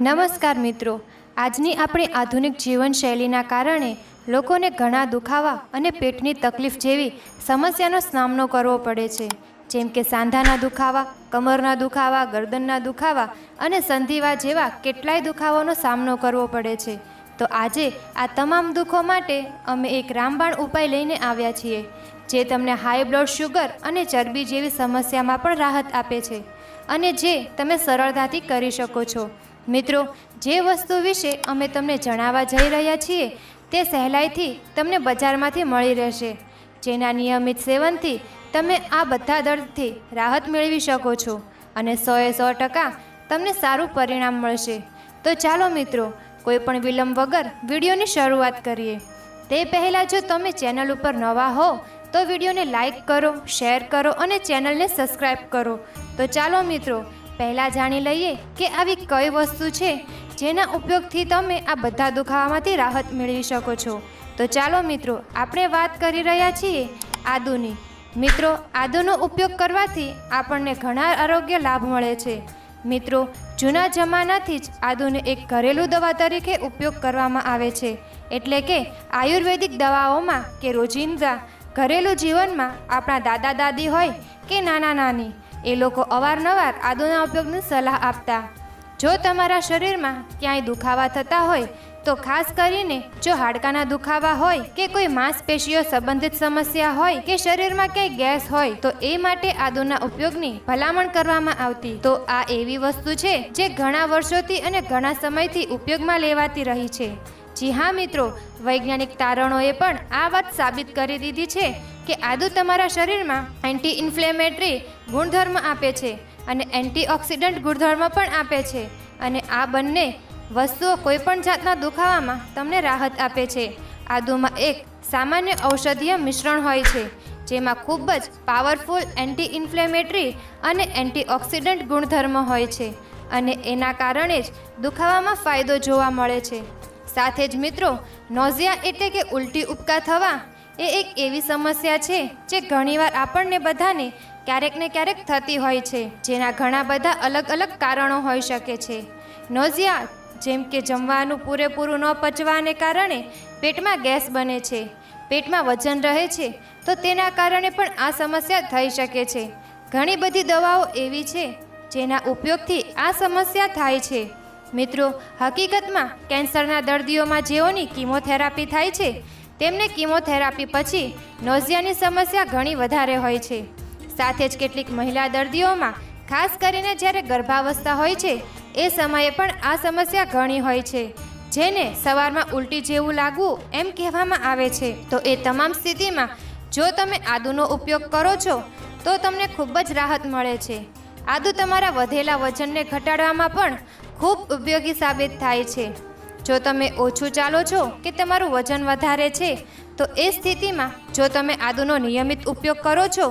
નમસ્કાર મિત્રો. આજની આપણી આધુનિક જીવનશૈલીના કારણે લોકોને ઘણા દુખાવા અને પેટની તકલીફ જેવી સમસ્યાનો સામનો કરવો પડે છે. જેમ કે સાંધાના દુખાવા, કમરના દુખાવા, ગરદનના દુખાવા અને સંધિવા જેવા કેટલાય દુખાવાનો સામનો કરવો પડે છે. તો આજે આ તમામ દુઃખો માટે અમે એક રામબાણ ઉપાય લઈને આવ્યા છીએ, જે તમને હાઈ બ્લડ શુગર અને ચરબી જેવી સમસ્યામાં પણ રાહત આપે છે અને જે તમે સરળતાથી કરી શકો છો. મિત્રો, જે વસ્તુ વિશે અમે તમને જણાવવા જઈ રહ્યા છીએ, તે સહેલાઈથી તમને બજારમાંથી મળી રહેશે. જેના નિયમિત સેવનથી તમે આ બધા દર્દથી રાહત મેળવી શકો છો અને સોએ સો ટકા તમને સારું પરિણામ મળશે. તો ચાલો મિત્રો, કોઈ પણ વિલંબ વગર વિડીયોની શરૂઆત કરીએ. તે પહેલાં જો તમે ચેનલ ઉપર નવા હો, તો વિડીયોને લાઈક કરો, શેર કરો અને ચેનલને સબસ્ક્રાઈબ કરો. તો ચાલો મિત્રો પહેલાં જાણી લઈએ કે આવી કઈ વસ્તુ છે જેના ઉપયોગથી તમે આ બધા દુખાવામાંથી રાહત મેળવી શકો છો. તો ચાલો મિત્રો, આપણે વાત કરી રહ્યા છીએ આદુની. મિત્રો, આદુનો ઉપયોગ કરવાથી આપણને ઘણા આરોગ્ય લાભ મળે છે. મિત્રો, જૂના જમાનાથી જ આદુને એક ઘરેલું દવા તરીકે ઉપયોગ કરવામાં આવે છે. એટલે કે આયુર્વેદિક દવાઓમાં કે રોજિંદા ઘરેલું જીવનમાં આપણા દાદા દાદી હોય કે નાના નાની એ લોકો અવારનવાર આદુના ઉપયોગની સલાહ આપતા. જો તમારા શરીરમાં ક્યાંય દુખાવા થતા હોય, તો ખાસ કરીને જો હાડકાના દુખાવા હોય કે કોઈ માંસપેશીઓ સંબંધિત સમસ્યા હોય કે શરીરમાં ક્યાંય ગેસ હોય, તો એ માટે આદુના ઉપયોગની ભલામણ કરવામાં આવતી. તો આ એવી વસ્તુ છે જે ઘણા વર્ષોથી અને ઘણા સમયથી ઉપયોગમાં લેવાતી રહી છે. જી હા મિત્રો, વૈજ્ઞાનિક તારણોએ પણ આ વાત સાબિત કરી દીધી છે કે આદુ તમારા શરીરમાં એન્ટી ઇન્ફ્લેમેટરી ગુણધર્મ આપે છે અને એન્ટીઓક્સિડન્ટ ગુણધર્મ પણ આપે છે અને આ બંને વસ્તુઓ કોઈ પણ જાતના દુખાવામાં તમને રાહત આપે છે. આદુમાં એક સામાન્ય ઔષધીય મિશ્રણ હોય છે, જેમાં ખૂબ જ પાવરફુલ એન્ટી ઇન્ફ્લેમેટરી અને એન્ટીઓક્સિડન્ટ ગુણધર્મ હોય છે અને એના કારણે જ દુખાવામાં ફાયદો જોવા મળે છે. સાથે જ મિત્રો નોઝિયા એટલે કે ઉલટી ઉપકા થવા એ એક એવી સમસ્યા છે જે ઘણીવાર આપણને બધાને ક્યારેક ને ક્યારેક થતી હોય છે, જેના ઘણા બધા અલગ અલગ કારણો હોઈ શકે છે. નોઝિયા, જેમ કે જમવાનું પૂરેપૂરું ન પચવાને કારણે પેટમાં ગેસ બને છે, પેટમાં વજન રહે છે, તો તેના કારણે પણ આ સમસ્યા થઈ શકે છે. ઘણી બધી દવાઓ એવી છે જેના ઉપયોગથી આ સમસ્યા થાય છે. મિત્રો, હકીકતમાં કેન્સરના દર્દીઓમાં જેઓની કિમોથેરાપી થાય છે તેમને કિમોથેરાપી પછી નોઝિયાની સમસ્યા ઘણી વધારે હોય છે. સાથે જ કેટલીક મહિલા દર્દીઓમાં, ખાસ કરીને જ્યારે ગર્ભાવસ્થા હોય છે, એ સમયે પણ આ સમસ્યા ઘણી હોય છે. જેને સવારમાં ઉલટી જેવું લાગવું એમ કહેવામાં આવે છે. તો એ તમામ સ્થિતિમાં, જો તમે આદુનો ઉપયોગ કરો છો, તો તમને ખૂબ જ રાહત મળે છે. આદુ તમારા વધેલા વજનને ઘટાડવામાં પણ ખૂબ ઉપયોગી સાબિત થાય છે. જો તમે ઓછું ચાલો છો કે તમારું વજન વધારે છે, તો એ સ્થિતિમાં જો તમે આદુનો નિયમિત ઉપયોગ કરો છો,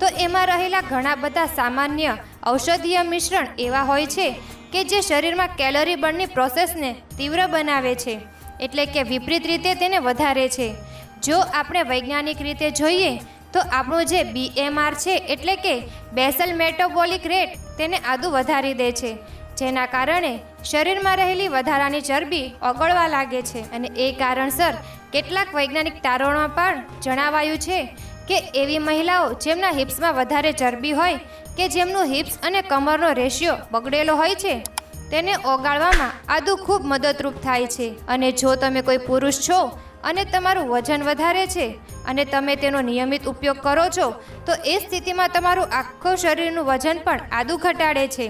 તો એમાં રહેલા ઘણા બધા સામાન્ય ઔષધીય મિશ્રણ એવા હોય છે કે જે શરીરમાં કેલરી બર્નની પ્રોસેસને તીવ્ર બનાવે છે, એટલે કે વિપરીત રીતે તેને વધારે છે. જો આપણે વૈજ્ઞાનિક રીતે જોઈએ, તો આપણું જે બીએમઆર છે, એટલે કે બેસલ મેટાબોલિક રેટ તેને આદુ વધારી દે છે. જેના કારણે શરીરમાં રહેલી વધારાની ચરબી ઓગળવા લાગે છે. અને એ કારણસર કેટલાક વૈજ્ઞાનિક તારણોમાં પણ જણાવાયું છે કે એવી મહિલાઓ જેમના હિપ્સમાં વધારે ચરબી હોય કે જેમનું હિપ્સ અને કમરનો રેશિયો બગડેલો હોય છે, તેને ઓગાળવામાં આદુ ખૂબ મદદરૂપ થાય છે. અને જો તમે કોઈ પુરુષ છો અને તમારું વજન વધારે છે અને તમે તેનો નિયમિત ઉપયોગ કરો છો, તો એ સ્થિતિમાં તમારું આખું શરીરનું વજન પણ આદુ ઘટાડે છે.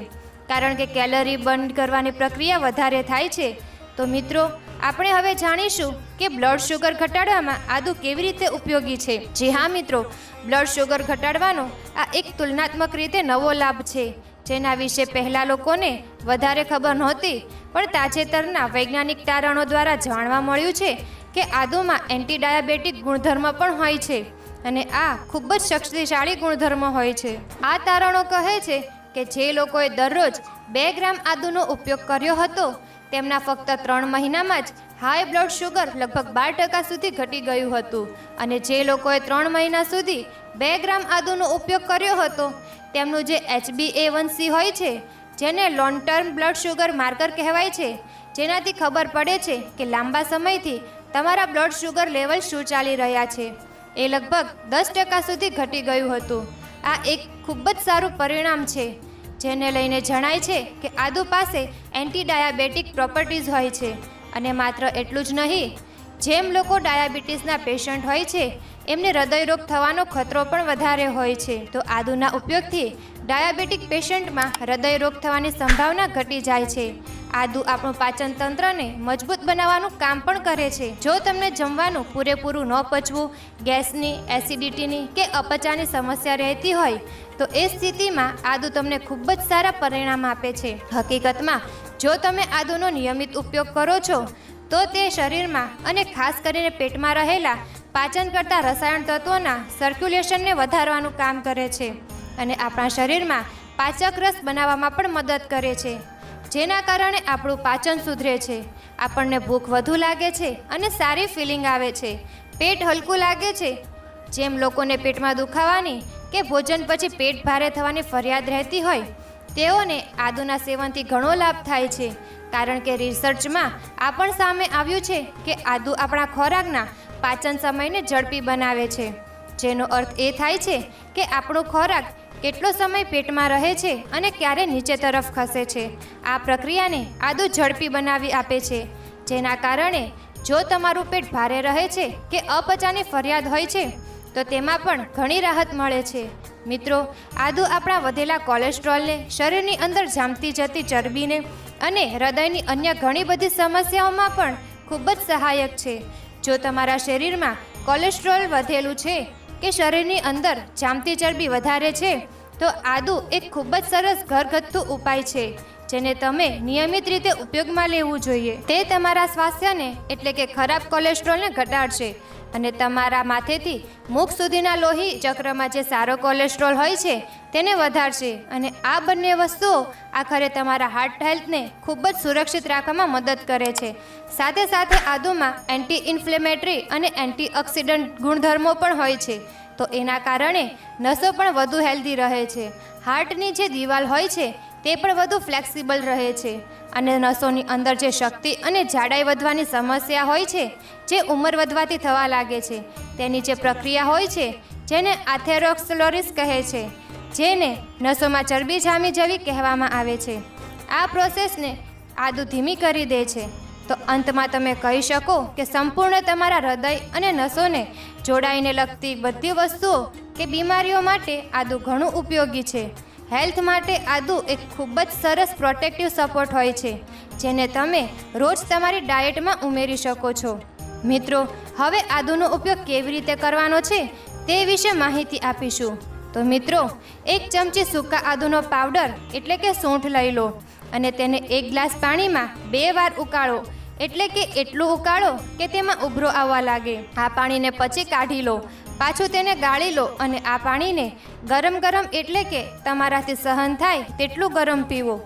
કારણ કે કેલરી બર્ન કરવાની પ્રક્રિયા વધારે થાય છે. તો મિત્રો, આપણે હવે જાણીશું કે બ્લડ શુગર ઘટાડવામાં આદુ કેવી રીતે ઉપયોગી છે. જી હા, મિત્રો, બ્લડ શુગર ઘટાડવાનો આ એક તુલનાત્મક રીતે નવો લાભ છે. જેના વિશે પહેલાં લોકોને વધારે ખબર નહોતી, પણ તાજેતરના વૈજ્ઞાનિક તારણો દ્વારા જાણવા મળ્યું છે કે આદુમાં એન્ટી ડાયાબેટિક ગુણધર્મ પણ હોય છે. અને આ ખૂબ જ શક્તિશાળી ગુણધર્મ હોય છે. આ તારણો કહે છે કે જે લોકોએ દરરોજ બે ગ્રામ આદુનો ઉપયોગ કર્યો હતો, તેમના ફક્ત ત્રણ મહિનામાં જ હાઈ બ્લડ શુગર લગભગ બાર ટકા સુધી ઘટી ગયું હતું. અને જે લોકોએ ત્રણ મહિના સુધી બે ગ્રામ આદુનો ઉપયોગ કર્યો હતો, તેમનું જે એચબી એ વન સી હોય છે, જેને long term blood sugar marker કહેવાય છે, જેનાથી ખબર પડે છે કે લાંબા સમયથી તમારા બ્લડ શુગર લેવલ શું ચાલી રહ્યા છે. એ લગભગ દસ ટકા સુધી ઘટી ગયું હતું. આ એક ખૂબ જ સારું પરિણામ છે, જેને લઈને જણાય છે કે આદુ પાસે એન્ટી ડાયાબેટિક પ્રોપર્ટીઝ હોય છે. અને માત્ર એટલું જ નહીં, જેમ લોકો ડાયાબિટીસના પેશન્ટ હોય છે, એમને હૃદયરોગ થવાનો ખતરો પણ વધારે હોય છે. તો આદુના ઉપયોગથી ડાયાબિટીક પેશન્ટમાં હૃદયરોગ થવાની સંભાવના ઘટી જાય છે. આદુ આપણું પાચન તંત્રને મજબૂત બનાવવાનું કામ પણ કરે છે. જો તમને જમવાનું પૂરેપૂરું ન પચવું, ગેસની, એસિડિટીની કે અપચાની સમસ્યા રહેતી હોય, તો એ સ્થિતિમાં આદુ તમને ખૂબ જ સારા પરિણામ આપે છે. હકીકતમાં, જો તમે આદુનો નિયમિત ઉપયોગ કરો છો, તો તે શરીરમાં અને ખાસ કરીને પેટમાં રહેલા પાચન કરતા રસાયણ તત્વોના સર્ક્યુલેશનને વધારવાનું કામ કરે છે. અને આપણા શરીરમાં પાચક રસ બનાવવામાં પણ મદદ કરે છે. જેના કારણે આપણું પાચન સુધરે છે. આપણને ભૂખ વધુ લાગે છે અને સારી ફિલિંગ આવે છે. પેટ હલકું લાગે છે. જેમ લોકોને પેટમાં દુખાવાની કે ભોજન પછી પેટ ભારે થવાની ફરિયાદ રહેતી હોય, તેઓને આદુના સેવનથી ઘણો લાભ થાય છે. કારણ કે રિસર્ચમાં આ પણ સામે આવ્યું છે કે આદુ આપણા ખોરાકના પાચન સમયને ઝડપી બનાવે છે. જેનો અર્થ એ થાય છે કે આપણો ખોરાક કેટલો સમય પેટમાં રહે છે અને ક્યારે નીચે તરફ ખસે છે? આ પ્રક્રિયાને આદુ ઝડપી બનાવી આપે છે. જેના કારણે જો તમારું પેટ ભારે રહે છે કે અપચાની ફરિયાદ હોય છે, તો તેમાં પણ ઘણી રાહત મળે છે. મિત્રો, આદુ આપણા વધેલા કોલેસ્ટ્રોલને શરીરની અંદર જામતી જતી ચરબીને અને હૃદયની અન્ય ઘણી બધી સમસ્યાઓમાં પણ ખૂબ જ સહાયક છે. જો તમારા શરીરમાં કોલેસ્ટ્રોલ વધેલું છે કે શરીરની અંદર જામતી ચરબી વધારે છે, તો આદુ એક ખૂબ જ સરસ ઘરગથ્થુ ઉપાય છે. જેને તમે નિયમિત રીતે ઉપયોગમાં લેવું જોઈએ. તે તમારા સ્વાસ્થ્યને એટલે કે ખરાબ કોલેસ્ટ્રોલને ઘટાડશે અને તમારા માથેથી મુખ સુધીના લોહી ચક્રમાં જે સારો કોલેસ્ટ્રોલ હોય છે, તેને વધારશે અને આ બંને વસ્તુઓ આખરે તમારા હાર્ટ હેલ્થને ખૂબ જ સુરક્ષિત રાખવામાં મદદ કરે છે. સાથે સાથે આદુમાં એન્ટી ઇન્ફ્લેમેટરી અને એન્ટીઓક્સિડન્ટ ગુણધર્મો પણ હોય છે. તો એના કારણે નસો પણ વધુ હેલ્ધી રહે છે. હાર્ટની જે દિવાલ હોય છે તે પણ વધુ ફ્લેક્સિબલ રહે છે. અને નસોની અંદર જે શક્તિ અને જાડાઈ વધવાની સમસ્યા હોય છે, જે ઉંમર વધવાથી થવા લાગે છે, તેની જે પ્રક્રિયા હોય છે, જેને આથેરોક્સલોરિસ કહે છે, જેને નસોમાં ચરબી જામી જવી કહેવામાં આવે છે, આ પ્રોસેસને આદુ ધીમી કરી દે છે. તો અંતમાં તમે કહી શકો કે સંપૂર્ણ તમારા હૃદય અને નસોને જોડાઈને લગતી બધી વસ્તુઓ કે બીમારીઓ માટે આદુ ઘણું ઉપયોગી છે. હેલ્થ માટે આદુ એક ખૂબ જ સરસ પ્રોટેક્ટિવ સપોર્ટ હોય છે, જેને તમે રોજ તમારી ડાયટમાં ઉમેરી શકો છો. મિત્રો, હવે આદુનો ઉપયોગ કેવી રીતે કરવાનો છે તે વિશે માહિતી આપીશું. તો મિત્રો, એક ચમચી સૂકા આદુનો પાવડર, એટલે કે સૂંઠ લઈ લો અને તેને એક ગ્લાસ પાણીમાં બે વાર ઉકાળો, એટલે કે એટલું ઉકાળો કે તેમાં ઉભરો આવવા લાગે. આ પાણીને પછી કાઢી લો પાછું તેને ગાળી લો અને આ પાણીને ગરમ ગરમ એટલે કે તમારાથી સહન થાય તેટલું ગરમ પીવો.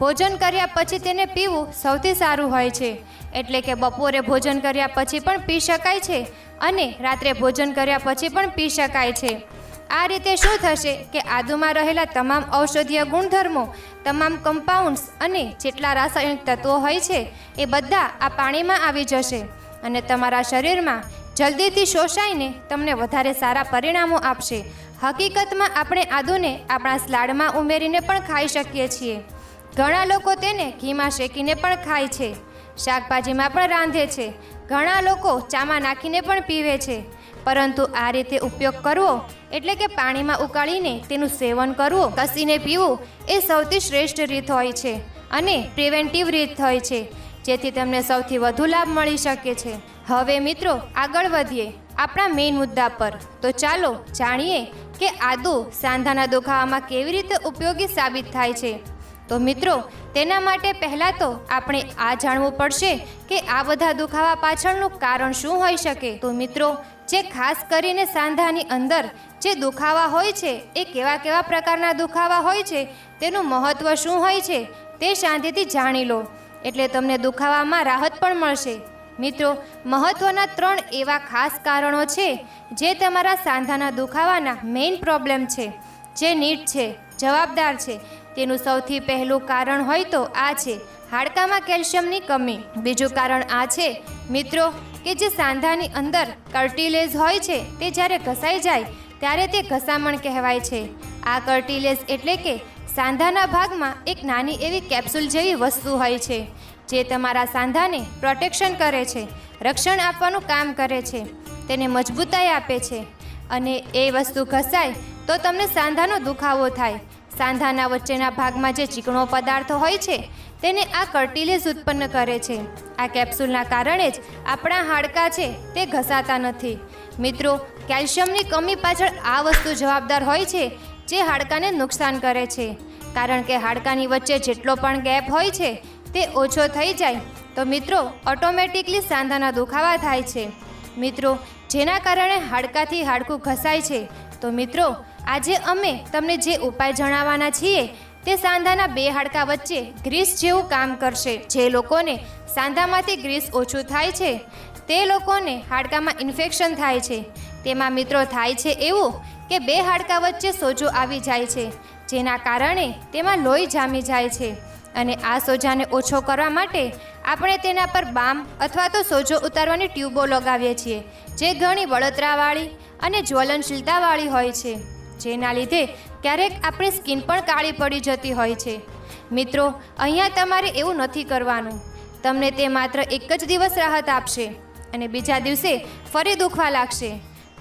ભોજન કર્યા પછી તેને પીવું સૌથી સારું હોય છે. એટલે કે બપોરે ભોજન કર્યા પછી પણ પી શકાય છે અને રાત્રે ભોજન કર્યા પછી પણ પી શકાય છે. આ રીતે શું થશે કે આદુમાં રહેલા તમામ ઔષધીય ગુણધર્મો, તમામ કમ્પાઉન્ડ્સ અને જેટલા રાસાયણિક તત્વો હોય છે એ બધા આ પાણીમાં આવી જશે અને તમારા શરીરમાં જલ્દીથી શોષાઈને તમને વધારે સારા પરિણામો આપશે. હકીકતમાં આપણે આદુને આપણા સ્લાડમાં ઉમેરીને પણ ખાઈ શકીએ છીએ. ઘણા લોકો તેને ઘીમાં શેકીને પણ ખાય છે. શાકભાજીમાં પણ રાંધે છે. ઘણા લોકો ચામાં નાખીને પણ પીવે છે. પરંતુ આ રીતે ઉપયોગ કરવો એટલે કે પાણીમાં ઉકાળીને તેનું સેવન કરવું, કસીને પીવું એ સૌથી શ્રેષ્ઠ રીત હોય છે અને પ્રિવેન્ટિવ રીત હોય છે, જેથી તમને સૌથી વધુ લાભ મળી શકે છે. હવે મિત્રો, આગળ વધીએ. આપણા મેઇન મુદ્દા પર. તો ચાલો જાણીએ કે આદુ સાંધાના દુખાવામાં કેવી રીતે ઉપયોગી સાબિત થાય છે. તો મિત્રો, તેના માટે પહેલાં તો આપણે આ જાણવું પડશે કે આ બધા દુખાવા પાછળનું કારણ શું હોઈ શકે. તો મિત્રો, જે ખાસ કરીને સાંધાની અંદર જે દુખાવા હોય છે, એ કેવા કેવા પ્રકારના દુખાવા હોય છે, તેનું મહત્ત્વ શું હોય છે, તે શાંતિથી જાણી લો. એટલે તમને દુખાવામાં રાહત પણ મળશે. મિત્રો મહત્ત્વના ત્રણ એવા ખાસ કારણો છે જે તમારા સાંધાના દુખાવાના મેઇન પ્રોબ્લેમ છે. જે નીટ છે, જવાબદાર છે. તેનું સૌથી પહેલું કારણ હોય તો આ છે, હાડકામાં કેલ્શિયમની કમી. બીજું કારણ આ છે, મિત્રો, કે જે સાંધાની અંદર કર્ટિલેજ હોય છે, તે જ્યારે ઘસાઈ જાય, ત્યારે તે ઘસામણ કહેવાય છે. આ કર્ટિલેજ એટલે કે સાંધાના ભાગમાં એક નાની એવી કેપ્સ્યુલ જેવી વસ્તુ હોય છે. જે તમારા સાંધાને પ્રોટેક્શન કરે છે, રક્ષણ આપવાનું કામ કરે છે, તેને મજબૂતાઈ આપે છે. અને એ વસ્તુ ઘસાય તો તમને સાંધાનો દુખાવો થાય. સાંધાના વચ્ચેના ભાગમાં જે ચીકણો પદાર્થો હોય છે, તેને આ કર્ટિલેજ ઉત્પન્ન કરે છે. આ કેપ્સ્યુલના કારણે જ આપણા હાડકાં છે તે ઘસાતા નથી. મિત્રો, કેલ્શિયમની કમી પાછળ આ વસ્તુ જવાબદાર હોય છે, જે હાડકાને નુકસાન કરે છે. કારણ કે હાડકાની વચ્ચે જેટલો પણ ગેપ હોય છે તે ઓછો થઈ જાય તો મિત્રો ઓટોમેટિકલી સાંધાના દુખાવા થાય છે. મિત્રો, જેના કારણે હાડકાથી હાડકું ઘસાય છે, તો મિત્રો, આજે અમે તમને જે ઉપાય જણાવવાના છીએ, તે સાંધાના બે હાડકા વચ્ચે ગ્રીસ જેવું કામ કરશે. જે લોકોને સાંધામાંથી ગ્રીસ ઓછું થાય છે, તે લોકોને હાડકામાં ઇન્ફેક્શન થાય છે. તેમાં મિત્રો થાય છે એવું કે બે હાડકા વચ્ચે સોજો આવી જાય છે, જેના કારણે તેમાં લોહી જામી જાય છે. અને આ સોજાને ઓછો કરવા માટે આપણે તેના પર બામ અથવા તો સોજો ઉતારવાની ટ્યુબો લગાવીએ છીએ, જે ઘણી બળતરાવાળી અને જ્વલનશીલતાવાળી હોય છે. જેના લીધે ક્યારેક આપણી સ્કિન પણ કાળી પડી જતી હોય છે. મિત્રો, અહીંયા તમારે એવું નથી કરવાનું. તમને તે માત્ર એક જ દિવસ રાહત આપશે અને બીજા દિવસે ફરી દુખવા લાગશે.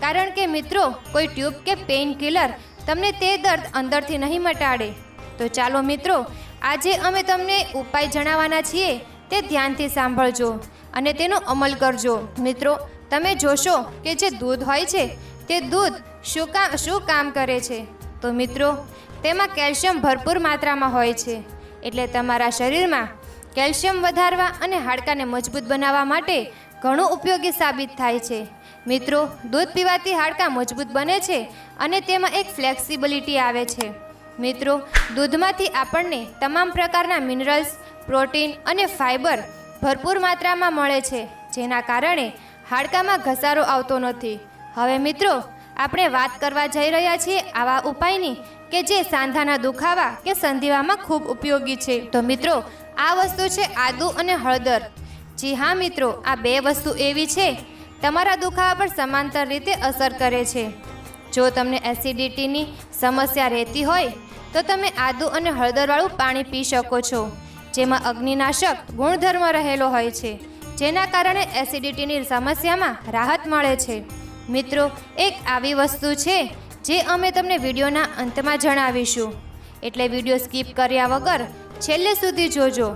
કારણ કે મિત્રો, કોઈ ટ્યુબ કે પેઇન કિલર તમને તે દર્દ અંદરથી નહીં મટાડે. તો ચાલો મિત્રો આજે અમે તમને ઉપાય જણાવવાના છીએ, તે ધ્યાનથી સાંભળજો અને તેનો અમલ કરજો. મિત્રો, તમે જોશો કે જે દૂધ હોય છે, તે દૂધ શું કામ શું કામ કરે છે? તો મિત્રો, તેમાં કેલ્શિયમ ભરપૂર માત્રામાં હોય છે. એટલે તમારા શરીરમાં કેલ્શિયમ વધારવા અને હાડકાને મજબૂત બનાવવા માટે ઘણું ઉપયોગી સાબિત થાય છે. મિત્રો, દૂધ પીવાથી હાડકાં મજબૂત બને છે અને તેમાં એક ફ્લેક્સિબિલિટી આવે છે. મિત્રો, દૂધમાંથી આપણને તમામ પ્રકારના મિનરલ્સ, પ્રોટીન અને ફાઇબર ભરપૂર માત્રામાં મળે છે, જેના કારણે હાડકામાં ઘસારો આવતો નથી. હવે મિત્રો, આપણે વાત કરવા જઈ રહ્યા છીએ આવા ઉપાયની કે જે સાંધાના દુખાવા કે સંધિવામાં ખૂબ ઉપયોગી છે. તો મિત્રો, આ વસ્તુ છે આદુ અને હળદર. જી હા મિત્રો, આ બે વસ્તુ એવી છે, તમારા દુખાવા પર સમાંતર રીતે અસર કરે છે. જો તમને એસિડિટીની સમસ્યા રહેતી હોય તો તમે આદુ અને હળદરવાળું પાણી પી શકો છો, જેમાં અગ્નિનાશક ગુણધર્મ રહેલો હોય છે, જેના કારણે એસિડિટીની સમસ્યામાં રાહત મળે છે. મિત્રો, એક આવી વસ્તુ છે જે અમે તમને વિડીયોના અંતમાં જણાવીશું. એટલે વીડિયો સ્કીપ કર્યા વગર છેલ્લે સુધી જોજો,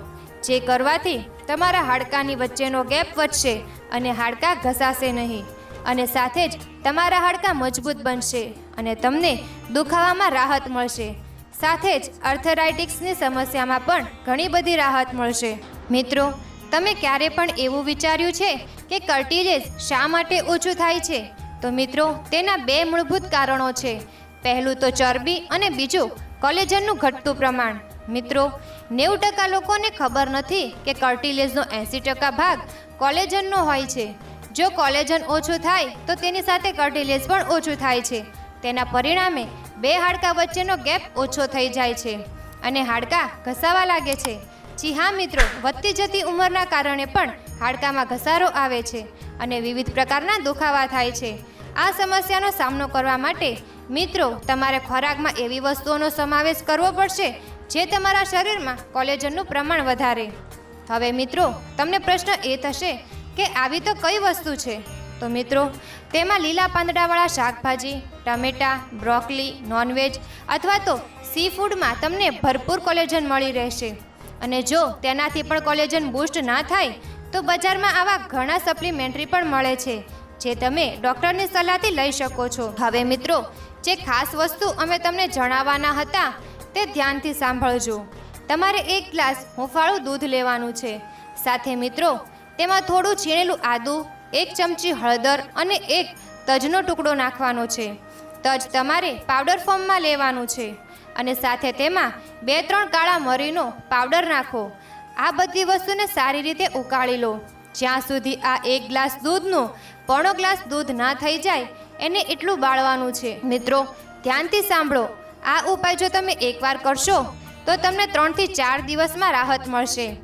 જે કરવાથી તમારા હાડકાની વચ્ચેનો ગેપ વધશે અને હાડકાં ઘસાશે નહીં અને સાથે જ તમારા હાડકાં મજબૂત બનશે અને તમને દુખાવામાં રાહત મળશે. સાથે જ અર્થરાઇટિક્સની સમસ્યામાં પણ ઘણી બધી રાહત મળશે. મિત્રો, તમે ક્યારે પણ એવું વિચાર્યું છે કે કર્ટિલેજ શા માટે ઓછું થાય છે? તો મિત્રો, તેના બે મૂળભૂત કારણો છે. પહેલું તો ચરબી અને બીજું કોલેજનનું ઘટતું પ્રમાણ. મિત્રો, નેવું ટકા લોકોને ખબર નથી કે કર્ટિલેજનો એંસી ટકા ભાગ કોલેજનનો હોય છે. જો કોલેજન ઓછું થાય તો તેની સાથે કર્ટિલેજ પણ ઓછું થાય છે. તેના પરિણામે બે હાડકા વચ્ચેનો ગેપ ઓછો થઈ જાય છે અને હાડકાં ઘસાવા લાગે છે. જી હા, મિત્રો, વધતી જતી ઉંમરના કારણે પણ હાડકામાં ઘસારો આવે છે અને વિવિધ પ્રકારના દુખાવા થાય છે. આ સમસ્યાનો સામનો કરવા માટે, મિત્રો, તમારે ખોરાકમાં એવી વસ્તુઓનો સમાવેશ કરવો પડશે જે તમારા શરીરમાં કોલેજનનું પ્રમાણ વધારે. હવે, મિત્રો, તમને પ્રશ્ન એ થશે કે આવી તો કઈ વસ્તુ છે? તો મિત્રો, તેમાં લીલા પાંદડાવાળા શાકભાજી, ટમેટા, બ્રોકલી, નોનવેજ અથવા તો સી ફૂડમાં તમને ભરપૂર કોલેજન મળી રહેશે. અને જો તેનાથી પણ કોલેજન બૂસ્ટ ના થાય, તો બજારમાં આવા ઘણા સપ્લિમેન્ટરી પણ મળે છે, જે તમે ડૉક્ટરની સલાહથી લઈ શકો છો. હવે મિત્રો, જે ખાસ વસ્તુ અમે તમને જણાવવાના હતા, તે ધ્યાનથી સાંભળજો. તમારે એક ગ્લાસ હુંફાળું દૂધ લેવાનું છે. સાથે મિત્રો, તેમાં થોડું છીણેલું આદું એક ચમચી હળદર અને એક તજનો ટુકડો નાખવાનો છે. તજ તમારે પાવડર ફોર્મમાં લેવાનું છે અને સાથે તેમાં બે ત્રણ કાળા મરીનો પાવડર નાખો. આ બધી વસ્તુને સારી રીતે ઉકાળી લો. જ્યાં સુધી આ એક ગ્લાસ દૂધનો પોણો ગ્લાસ દૂધ ના થઈ જાય, એને એટલું બાળવાનું છે. મિત્રો, ધ્યાનથી સાંભળો. આ ઉપાય જો તમે એકવાર કરશો, તો તમને ત્રણથી ચાર દિવસમાં રાહત મળશે.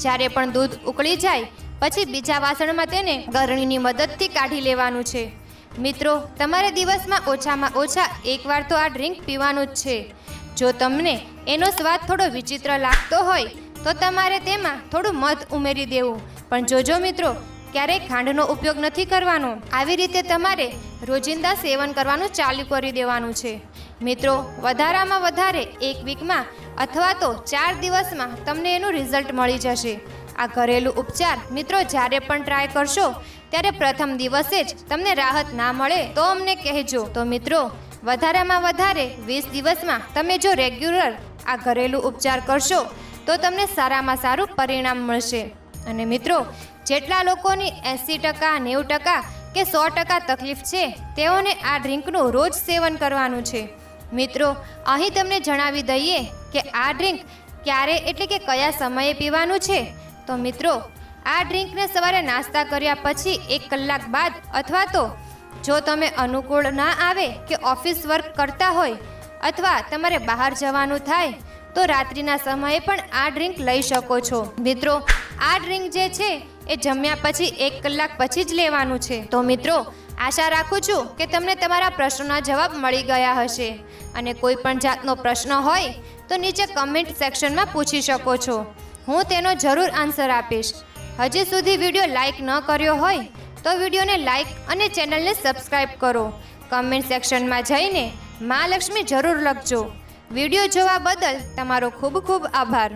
જ્યારે પણ દૂધ ઉકળી જાય પછી બીજા વાસણમાં તેને ગરણીની મદદથી કાઢી લેવાનું છે. મિત્રો, તમારે દિવસમાં ઓછામાં ઓછા એકવાર તો આ ડ્રિંક પીવાનું જ છે. જો તમને એનો સ્વાદ થોડો વિચિત્ર લાગતો હોય, તો તમારે તેમાં થોડું મધ ઉમેરી દેવું. પણ જોજો મિત્રો, ક્યારેય ખાંડનો ઉપયોગ નથી કરવાનો. આવી રીતે તમારે રોજિંદા સેવન કરવાનું ચાલુ કરી દેવાનું છે. મિત્રો, વધારામાં વધારે એક વીકમાં અથવા તો ચાર દિવસમાં તમને એનું રિઝલ્ટ મળી જશે. આ ઘરેલું ઉપચાર મિત્રો જ્યારે પણ ટ્રાય કરશો, ત્યારે પ્રથમ દિવસે જ તમને રાહત ના મળે તો અમને કહેજો. તો મિત્રો, વધારામાં વધારે વીસ દિવસમાં તમે જો રેગ્યુલર આ ઘરેલું ઉપચાર કરશો, તો તમને સારામાં સારું પરિણામ મળશે. અને મિત્રો, જેટલા લોકોની એંસી ટકા, નેવું ટકા કે સો ટકા તકલીફ છે, તેઓને આ ડ્રિંકનું રોજ સેવન કરવાનું છે. મિત્રો, અહીં તમને જણાવી દઈએ કે આ ડ્રિંક ક્યારે એટલે કે કયા સમયે પીવાનું છે તો મિત્રો, આ ડ્રિંકને સવારે નાસ્તા કર્યા પછી એક કલાક બાદ અથવા તો જો તમે અનુકૂળ ના આવે કે ઓફિસ વર્ક કરતા હોય અથવા તમારે બહાર જવાનું થાય, તો રાત્રિના સમયે પણ આ ડ્રિંક લઈ શકો છો. મિત્રો, આ ડ્રિંક જે છે એ જમ્યા પછી એક કલાક પછી જ લેવાનું છે. તો મિત્રો, આશા રાખું છું કે તમને તમારા પ્રશ્નોના જવાબ મળી ગયા હશે. અને કોઈ પણ જાતનો પ્રશ્ન હોય, તો નીચે કમેન્ટ સેક્શનમાં પૂછી શકો છો. હું તેનો જરૂર આન્સર આપીશ. હજી સુધી વીડિયો લાઈક ન કર્યો હોય, તો વિડીયોને લાઈક અને ચેનલને સબસ્ક્રાઈબ કરો. કમેન્ટ સેક્શનમાં જઈને મા લક્ષ્મી જરૂર લખજો. વીડિયો જોવા બદલ તમારો ખૂબ ખૂબ આભાર.